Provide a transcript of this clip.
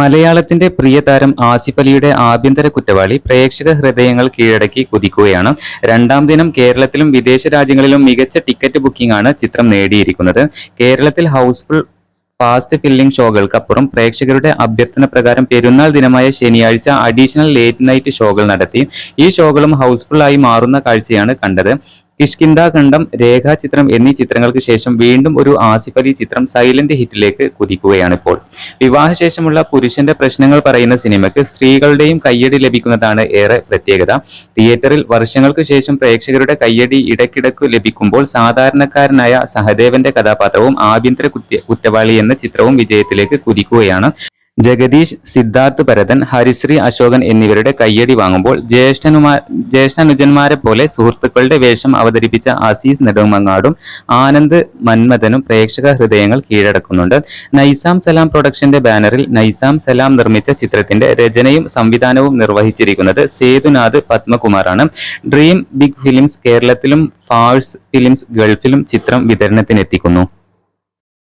മലയാളത്തിന്റെ പ്രിയ താരം ആസിഫ് അലിയുടെ ആഭ്യന്തര കുറ്റവാളി പ്രേക്ഷക ഹൃദയങ്ങൾ കീഴടക്കി കുതിക്കുകയാണ്. രണ്ടാം ദിനം കേരളത്തിലും വിദേശ രാജ്യങ്ങളിലും മികച്ച ടിക്കറ്റ് ബുക്കിംഗ് ആണ് ചിത്രം നേടിയിരിക്കുന്നത്. കേരളത്തിൽ ഹൗസ്ഫുൾ ഫാസ്റ്റ് ഫില്ലിംഗ് ഷോകൾക്കപ്പുറം പ്രേക്ഷകരുടെ അഭ്യർത്ഥന പ്രകാരം പെരുന്നാൾ ദിനമായ ശനിയാഴ്ച അഡീഷണൽ ലേറ്റ് നൈറ്റ് ഷോകൾ നടത്തി. ഈ ഷോകളും ഹൗസ്ഫുൾ ആയി മാറുന്ന കാഴ്ചയാണ് കണ്ടത്. കിഷ്കിന്ദ ഖണ്ഡം രേഖാചിത്രം എന്നീ ചിത്രങ്ങൾക്ക് ശേഷം വീണ്ടും ഒരു ആസിഫ് അലി ചിത്രം സൈലന്റ് ഹിറ്റിലേക്ക് കുതിക്കുകയാണ് ഇപ്പോൾ വിവാഹശേഷമുള്ള പുരുഷന്റെ പ്രശ്നങ്ങൾ പറയുന്ന സിനിമയ്ക്ക് സ്ത്രീകളുടെയും കയ്യടി ലഭിക്കുന്നതാണ് ഏറെ പ്രത്യേകത. തിയേറ്ററിൽ വർഷങ്ങൾക്ക് ശേഷം പ്രേക്ഷകരുടെ കയ്യടി ഇടയ്ക്കിടയ്ക്ക് ലഭിക്കുമ്പോൾ സാധാരണക്കാരനായ സഹദേവന്റെ കഥാപാത്രവും ആഭ്യന്തര കുറ്റ കുറ്റവാളി എന്ന ചിത്രവും വിജയത്തിലേക്ക് കുതിക്കുകയാണ്. ജഗദീഷ് സിദ്ധാർത്ഥ് ഭരതൻ ഹരിശ്രീ അശോകൻ എന്നിവരുടെ കയ്യടി വാങ്ങുമ്പോൾ ജ്യേഷ്ഠനുമാ ജ്യേഷ്ഠനുജന്മാരെ പോലെ സുഹൃത്തുക്കളുടെ വേഷം അവതരിപ്പിച്ച അസീസ് നെടുമങ്ങാടും ആനന്ദ് മന്മഥനും പ്രേക്ഷക ഹൃദയങ്ങൾ കീഴടക്കുന്നുണ്ട്. നൈസാം സലാം പ്രൊഡക്ഷന്റെ ബാനറിൽ നൈസാം സലാം നിർമ്മിച്ച ചിത്രത്തിന്റെ രചനയും സംവിധാനവും നിർവഹിച്ചിരിക്കുന്നത് സേതുനാഥ് പത്മകുമാറാണ്. ഡ്രീം ബിഗ് ഫിലിംസ് കേരളത്തിലും ഫാൾസ് ഫിലിംസ് ഗൾഫിലും ചിത്രം വിതരണത്തിനെത്തിക്കുന്നു.